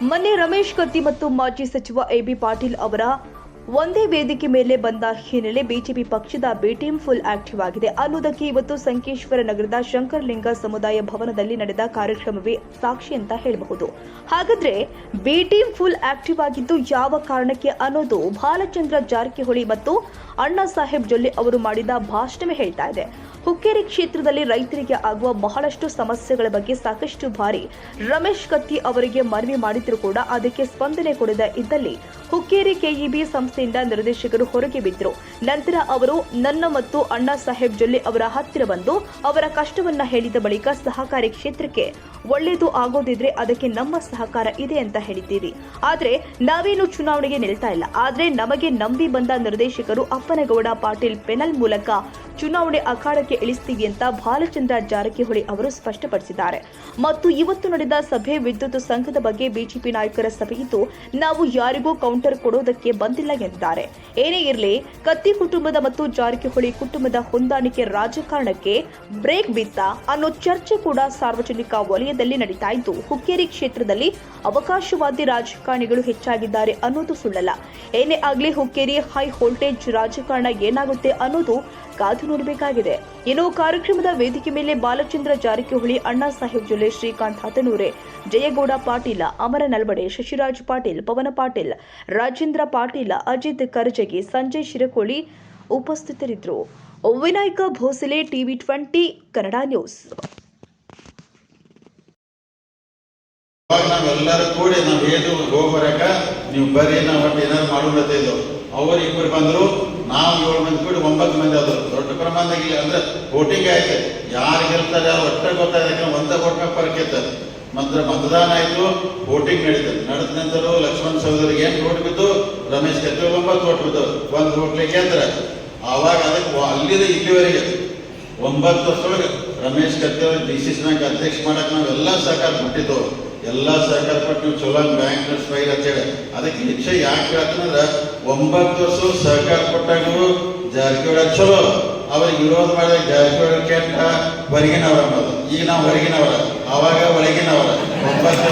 ಮೊನ್ನೆ ರಮೇಶ್ ಕತ್ತಿ ಮತ್ತು ಮಾಜಿ ಸಚಿವ ಎಬಿ ಪಾಟೀಲ್ ಅವರ ಒಂದೇ ವೇದಿಕೆ ಮೇಲೆ ಬಂದ ಹಿನ್ನೆಲೆ ಬಿಜೆಪಿ ಪಕ್ಷದ ಬಿ ಟೀಮ್ ಫುಲ್ ಆಕ್ಟಿವ್ ಆಗಿದೆ. ಅನ್ನೋದಕ್ಕೆ ಇವತ್ತು ಸಂಕೇಶ್ವರ ನಗರದ ಶಂಕರಲಿಂಗ ಸಮುದಾಯ ಭವನದಲ್ಲಿ ನಡೆದ ಕಾರ್ಯಕ್ರಮವೇ ಸಾಕ್ಷಿ ಅಂತ ಹೇಳಬಹುದು. ಹಾಗಾದ್ರೆ ಬಿ ಟೀಮ್ ಫುಲ್ ಆಕ್ಟಿವ್ ಆಗಿದ್ದು ಯಾವ ಕಾರಣಕ್ಕೆ ಅನ್ನೋದು ಬಾಲಚಂದ್ರ ಜಾರಕಿಹೊಳಿ ಮತ್ತು ಅಣ್ಣಾ ಸಾಹೇಬ್ ಜೊಲ್ಲೆ ಅವರು ಮಾಡಿದ ಭಾಷಣವೇ ಹೇಳ್ತಾ ಇದೆ. ಹುಕ್ಕೇರಿ ಕ್ಷೇತ್ರದಲ್ಲಿ ರೈತರಿಗೆ ಆಗುವ ಬಹಳಷ್ಟು ಸಮಸ್ಯೆಗಳ ಬಗ್ಗೆ ಸಾಕಷ್ಟು ಬಾರಿ ರಮೇಶ್ ಕತ್ತಿ ಅವರಿಗೆ ಮನವಿ ಮಾಡಿದ್ರು ಕೂಡ ಅದಕ್ಕೆ ಸ್ಪಂದನೆ ಕೊಡದ ಇದ್ದಲ್ಲಿ ಹುಕ್ಕೇರಿ ಕೆಇಬಿ ಸಂಸ್ಥೆಯಿಂದ ನಿರ್ದೇಶಕರು ಹೊರಗೆ ಬಿದ್ದರು. ನಂತರ ಅವರು ನನ್ನ ಮತ್ತು ಅಣ್ಣಾ ಸಾಹೇಬ್ ಜೊಲ್ಲಿ ಅವರ ಹತ್ತಿರ ಬಂದು ಅವರ ಕಷ್ಟವನ್ನ ಹೇಳಿದ ಬಳಿಕ ಸಹಕಾರಿ ಕ್ಷೇತ್ರಕ್ಕೆ ಒಳ್ಳೆಯದು ಆಗೋದಿದ್ರೆ ಅದಕ್ಕೆ ನಮ್ಮ ಸಹಕಾರ ಇದೆ ಅಂತ ಹೇಳಿದ್ದೀರಿ. ಆದ್ರೆ ನಾವೇನು ಚುನಾವಣೆಗೆ ನಿಲ್ತಾ ಇಲ್ಲ. ಆದ್ರೆ ನಮಗೆ ನಂಬಿ ಬಂದ ನಿರ್ದೇಶಕರು ಅಪ್ಪನಗೌಡ ಪಾಟೀಲ್ ಪೆನಲ್ ಮೂಲಕ ಚುನಾವಣೆ ಅಖಾಡಕ್ಕೆ ಇಳಿಸ್ತೀವಿ ಅಂತ ಬಾಲಚಂದ್ರ ಜಾರಕಿಹೊಳಿ ಅವರು ಸ್ಪಷ್ಟಪಡಿಸಿದ್ದಾರೆ. ಮತ್ತು ಇವತ್ತು ನಡೆದ ಸಭೆ ವಿದ್ಯುತ್ ಸಂಘದ ಬಗ್ಗೆ ಬಿಜೆಪಿ ನಾಯಕರ ಸಭೆ ಇದ್ದು, ನಾವು ಯಾರಿಗೂ ಕೌಂಟರ್ ಕೊಡೋದಕ್ಕೆ ಬಂದಿಲ್ಲ ಎಂದಿದ್ದಾರೆ. ಏನೇ ಇರಲಿ, ಕತ್ತಿ ಕುಟುಂಬದ ಮತ್ತು ಜಾರಕಿಹೊಳಿ ಕುಟುಂಬದ ಹೊಂದಾಣಿಕೆ ರಾಜಕಾರಣಕ್ಕೆ ಬ್ರೇಕ್ ಬಿತ್ತ ಅನ್ನೋ ಚರ್ಚೆ ಕೂಡ ಸಾರ್ವಜನಿಕ ವಲಯದಲ್ಲಿ ನಡೀತಾ ಇದ್ದು, ಹುಕ್ಕೇರಿ ಕ್ಷೇತ್ರದಲ್ಲಿ ಅವಕಾಶವಾದಿ ರಾಜಕಾರಣಿಗಳು ಹೆಚ್ಚಾಗಿದ್ದಾರೆ ಅನ್ನೋದು ಸುಳ್ಳಲ್ಲ. ಏನೇ ಆಗಲಿ, ಹುಕ್ಕೇರಿ ಹೈ ವೋಲ್ಟೇಜ್ ರಾಜಕಾರಣ ಏನಾಗುತ್ತೆ ಅನ್ನೋದು ಕಾದು ನೋಡಬೇಕಾಗಿದೆ. ಇನ್ನು ಕಾರ್ಯಕ್ರಮದ ವೇದಿಕೆ ಮೇಲೆ ಬಾಲಚಂದ್ರ ಜಾರಕಿಹೊಳಿ, ಅಣ್ಣಾ ಸಾಹೇಬ್ ಜೊಲ್ಲೆ, ಶ್ರೀಕಾಂತ್ ಹತನೂರೆ, ಜಯಗೌಡ ಪಾಟೀಲ, ಅಮರ ನಲ್ಬಡೆ ಶಶಿರಾಜ್ ಪಾಟೀಲ್, ಪವನ ಪಾಟೀಲ್, ರಾಜೇಂದ್ರ ಪಾಟೀಲ, ಅಜಿತ್ ಕರ್ಜಗಿ, ಸಂಜಯ್ ಶಿರಕೋಳಿ ಉಪಸ್ಥಿತರಿದ್ದರು. Vinayak Bhosale, TV twenty, Kannada news. ನಾವೆಲ್ಲರೂ ಕೂಡಿ ನಾವು ಏನು ಹೋಗ್ಬರಕ ನೀವು ಬರ್ರಿ ನಾವು ಒಟ್ಟು ಏನಾರು ಅವ್ರು ಇಬ್ಬರು ಬಂದರು. ನಾವು ಏಳು ಮಂದಿ ಬಿಟ್ಟು ಒಂಬತ್ತು ಮಂದಿ ಆದರು. ದೊಡ್ಡ ಪ್ರಮಾಣದಾಗ ಅಂದ್ರೆ ವೋಟಿಂಗ್ ಆಯ್ತು. ಯಾರು ಗೆಲ್ತಾರೆ ಅವ್ರು ಒಟ್ಟೆ ಗೊತ್ತಾಯ್ತು ಒಂದೇ ಓಟ್ ಮೇಲೆ ಫರ್ಕ್ ಇತ್ತು. ಮತ್ತೆ ಮತದಾನ ಆಯ್ತು ವೋಟಿಂಗ್ ನಡೀತದೆ ನಡೆದ ನಂತರ ಲಕ್ಷ್ಮಣ್ ಸಹೋದರಿಗೆ ಏನು ಓಟ್ ಬಿದ್ದು ರಮೇಶ್ ಕತ್ತಿ ಒಂಬತ್ತು ಓಟ್ ಬಿದ್ದು ಒಂದು ಹೋಟ್ಲಿಗೆ ಅಂದ್ರೆ ಆವಾಗ ಅದಕ್ಕೆ ಅಲ್ಲಿಂದ ಇಲ್ಲಿವರೆಗೆ. ಒಂಬತ್ತು ವರ್ಷದೊಳಗೆ Ramesh Katti D C C bank ಅಧ್ಯಕ್ಷ ಮಾಡಕ್ಕೆ ನಾವೆಲ್ಲ ಸಹಕಾರ ಕೊಟ್ಟಿದ್ದೆವು ಎಲ್ಲ ಸಹಕಾರ ಕೊಟ್ಟು ನೀವು ಚಲೋ ಬ್ಯಾಂಕ್ ನಡೆಸ್ಬೈರ್ ಅಂತೇಳಿ ಅದಕ್ಕೆ ಹೆಚ್ಚು ಯಾಕೆ ಹೇಳ್ತಾನಂದ್ರೆ ಒಂಬತ್ತು ವರ್ಷ ಸಹಕಾರ ಕೊಟ್ಟಾಗ ಜಾರಕಿಹೊಳಿ ಚಲೋ. ಅವ್ರಿಗೆ ವಿರೋಧ ಮಾಡಿದಾಗ ಜಾರಕಿಹೊಳಿ ಕೆಟ್ಟ ಹೊರಗಿನವರ ಈಗ ನಾವು ಹೊರಗಿನವರ. ಅವಾಗ ಒಳಗಿನವರ ಒಂಬತ್ತು